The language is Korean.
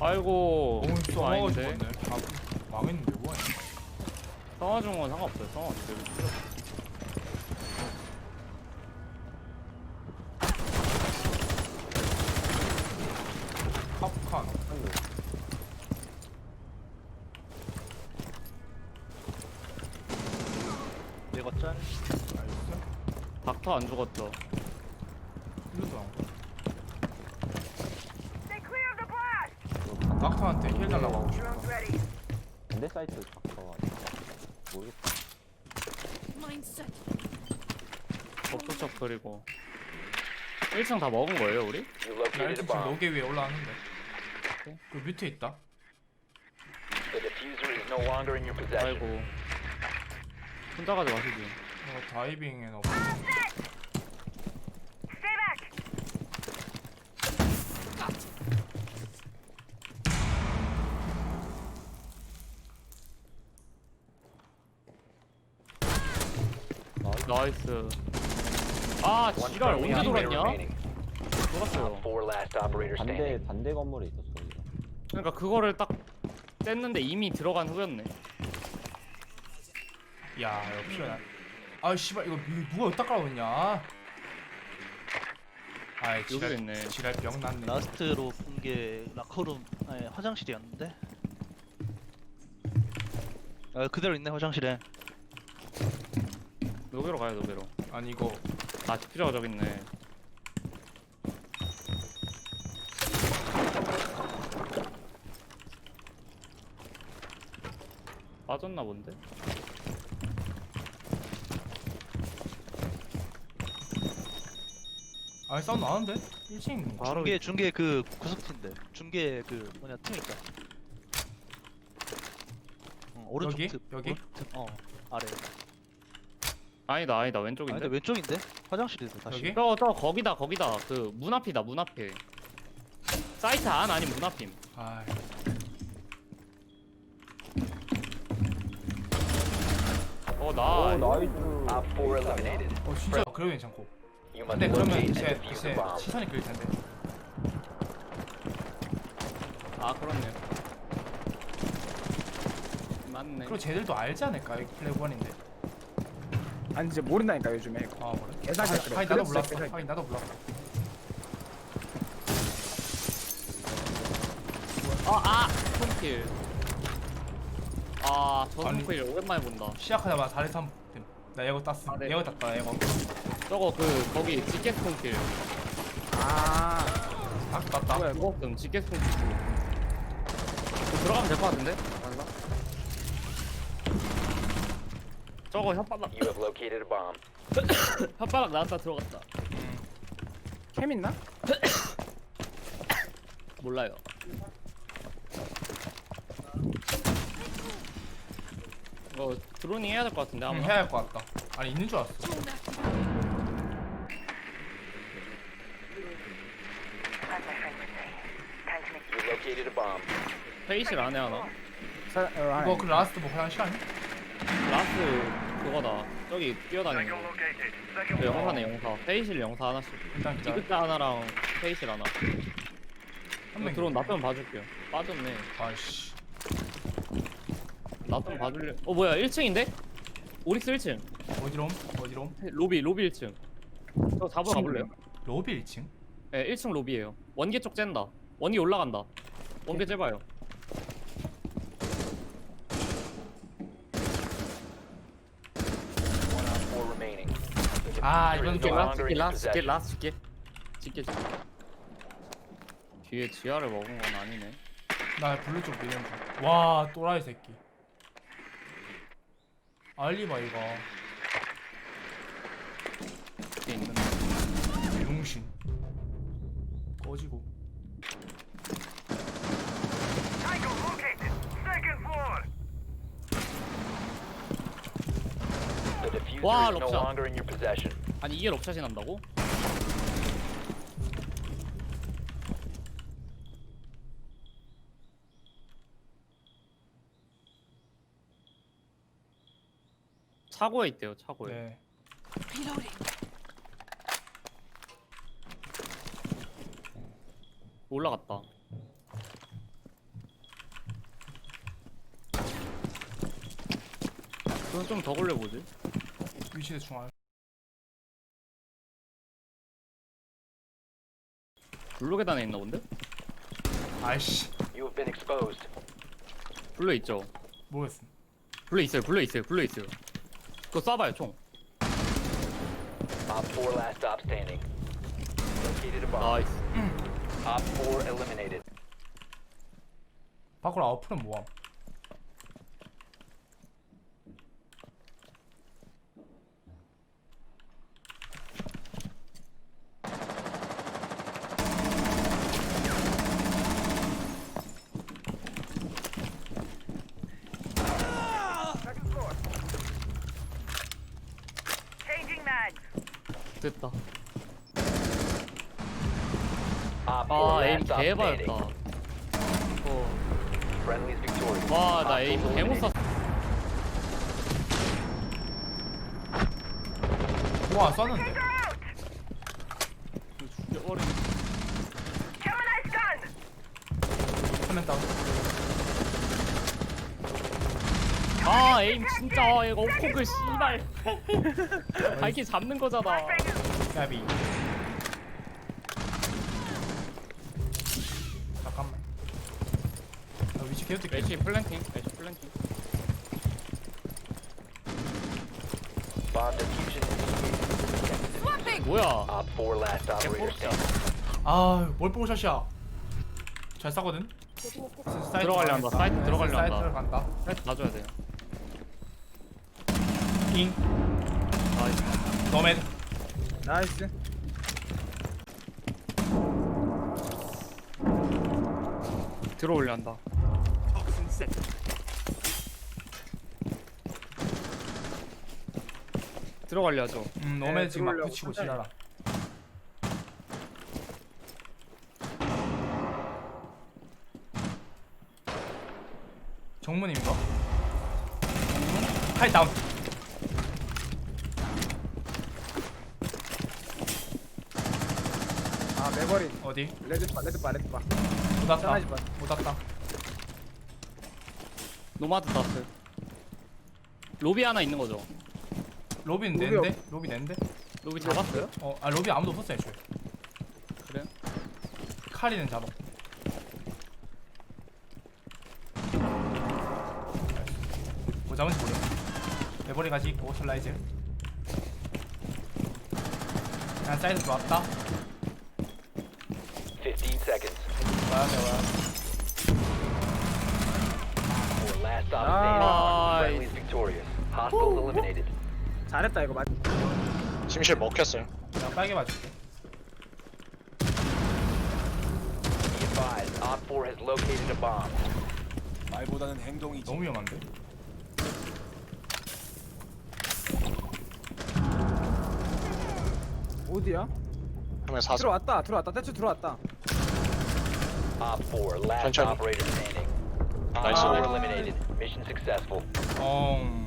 아이고 써먹어 아닌데. 아, 망했는데 뭐야? 성화 중은 상관없어요 성화 지금 카프칸. 내가 짠. 알겠어? 닥터 안 죽었죠 일로도 안 가. 닥터한테 힐 달라고 하고 싶어. 반대 사이트 닥터가 모르겠다. 버프척 그리고 1층 다 먹은 거예요 우리? You 나 located a 일찍 지금 bomb. 로게 위에 올라왔는데. 그 뮤트 있다. The diffuser is no longer in your possession. 아이고 혼자 가지 마시지 이거 다이빙에 넣어. 나이스 아 One 지랄 friendly 언제 operator 돌았냐? remaining. 돌았어요 Four last operator 반대. 반대 건물에 있었어. 우리가. 그러니까 그거를 딱 뗐는데 이미 들어간 후였네 야, 필요해. 아, 씨발 이거 미- 누가 여기다 깔아놓냐? 아이, 여기도 지랄, 있네 지랄 병 났네. 라스트로 본 게 라커룸 아니 화장실이었는데. 아 그대로 있네 화장실에. 여기로 가요 여기로 아니 이거 아 디퓨저가 저기 있네 빠졌나 본데? 아, 사운드 나는데? 1층. 바로 중계 중계 그 구석팀인데. 중계 그 뭐냐 팀 있다. 어, 오른쪽 여기? 틈, 여기? 오른쪽 틈, 어 아래. 아니다 아니다 왼쪽인데 아니 근데 왼쪽인데 화장실에서 다시. 여기? 저, 저 거기다 거기다 그 문 앞이다 문 앞에 사이트 안 아니면 문 앞임 아, 어나 오 나이스. Op 4 eliminated. 어 진짜 그래도 괜찮고. You must 근데 그러면 locate 이제 이제 bomb. 시선이 끌릴 텐데. 아 그렇네 맞네 그리고 쟤들도 알지 않을까? 이 플래그 원인데. 아니 이제 모른다니까 요즘에. 아 그래? 개사기 아, 그래. 하긴 나도 그랬어, 몰랐어. 개사기. 하긴 나도 몰랐어. 어아 손킬 아저 아니. 손킬 오랜만에 본다 시작하자마자 4대 3. 나 이거 땄어. 아, 네. 이거 땄다. 이거. 저거 그 거기 직계 손킬 아딱 땄다. 뭐야 이거? 그럼 직계 손킬 들어가면 될 것 같은데? 맞나? 저거 혓바닥 You have located a bomb. 혓바닥 나왔다 들어갔다 캠 있나? 몰라요 이거 드로닝 해야 될 것 같은데 응, 아마 해야 할 것 같다. 아니 있는 줄 알았어. As my friend would say, time to make You located a bomb. 회의실 안에 하나 사, 어, 아니. 이거 그 라스트 뭐 화장실 아니? 라스 그거다 저기 뛰어다니는 거 그 영사네 영사 회의실 영사 하나씩 일단. 디귿자 하나랑 회의실 하나 한 이거 명. 들어온 나좀 봐줄게요 빠졌네 아이씨. 나좀 봐줄래 어 뭐야 1층인데? 오릭스 1층 어디로? 어디로? 로비 로비 1층 저 잡으러 가볼래요? 로비 1층? 네 1층 로비에요 원기 쪽 쨘다 원기 올라간다 원기 째봐요 One op 4 remaining. The 아, 이건 좀 no 라스 longer 찍게 in your 라스 찍게. 라스 찍게 찍게 찍게 뒤에 지하를 먹은 건 아니네 나 블루 쪽 중. 와, 또라이 새끼. 알리바 이거. 뒤에 있는데 용신. 꺼지고. user 와, is no 럽샷. longer in your possession. 아니 이게 럭샷이 난다고? 차고에 있대요 차고에 네. Reloading. 올라갔다 그럼 좀더 걸려보지 위치대 중앙. 블루 계단에 있나 본데? 아이씨 You have been exposed. 블루 있죠 모르겠어. 블루 있어요 블루 있어요 블루 있어요 그거 쏴봐요 총 Op 4 last stop standing. Located a bomb. 나이스 Op 4 eliminated. 밖으로 아웃풀은 뭐함? 됐다 Op 4아 에임. 개발였다 어. Victorious. 와 나 Hostiles 에임 개못 eliminated. 쐈어 와 쐈는데. 죽여버린 다운. 아 에임 진짜 이거 오코그 씨발 발키 잡는 거잖아 야비. 잠깐만. 나 위치 계속 뛸게. 애쉬 플랭킹 애쉬 플랭킹 Bomb diffusion initiated. Swapping! 뭐야 Op 4 last operator standing. 아, 뭘 뽀샷이야. 잘 싸거든. 사이트 들어가려 한다, 가겠다. 사이트 들어가려 한다. 사이트를 간다. 사이트 놔줘야 돼요 잉. 나이스 너맨. 나이스. 들어올려 한다 들어가려 하죠 음, 너맨 네, 지금 막 들어오려고 붙이고 천천히. 지랄아. 정문인가? 하이 다운. 아 매버린. 어디? 레드바 레드바 레드바. 못 왔다. 짠하지 마. 못 왔다. 노마드 땄어요 로비 하나 있는 거죠 로비는 로비 낸데? 로비 낸데? 로비 잡았어요? 어, 아 로비 아무도 없었어 애초에. 그래요? 카리는 잡아. 뭐 잡은지 모르. 메버리 가지 있고 슬라이즈. 그냥 사이드 들어왔다. 15 seconds. 와야 돼 와야 돼. 4 last stop Nice. standing. Friendlies victorious. Hostiles eliminated. 잘했다 이거 맞. 침실 먹혔어요. 내가 빨개 봐줄게. Be advised, Op 4 has located a bomb. 말보다는 행동이지. 너무 위험한데? 어디야? 한명 사서 들어왔다 들어왔다 대충 들어왔다. Op 4 last 천천히. operator standing. Op 나이스. 4 eliminated. Mission successful. 어.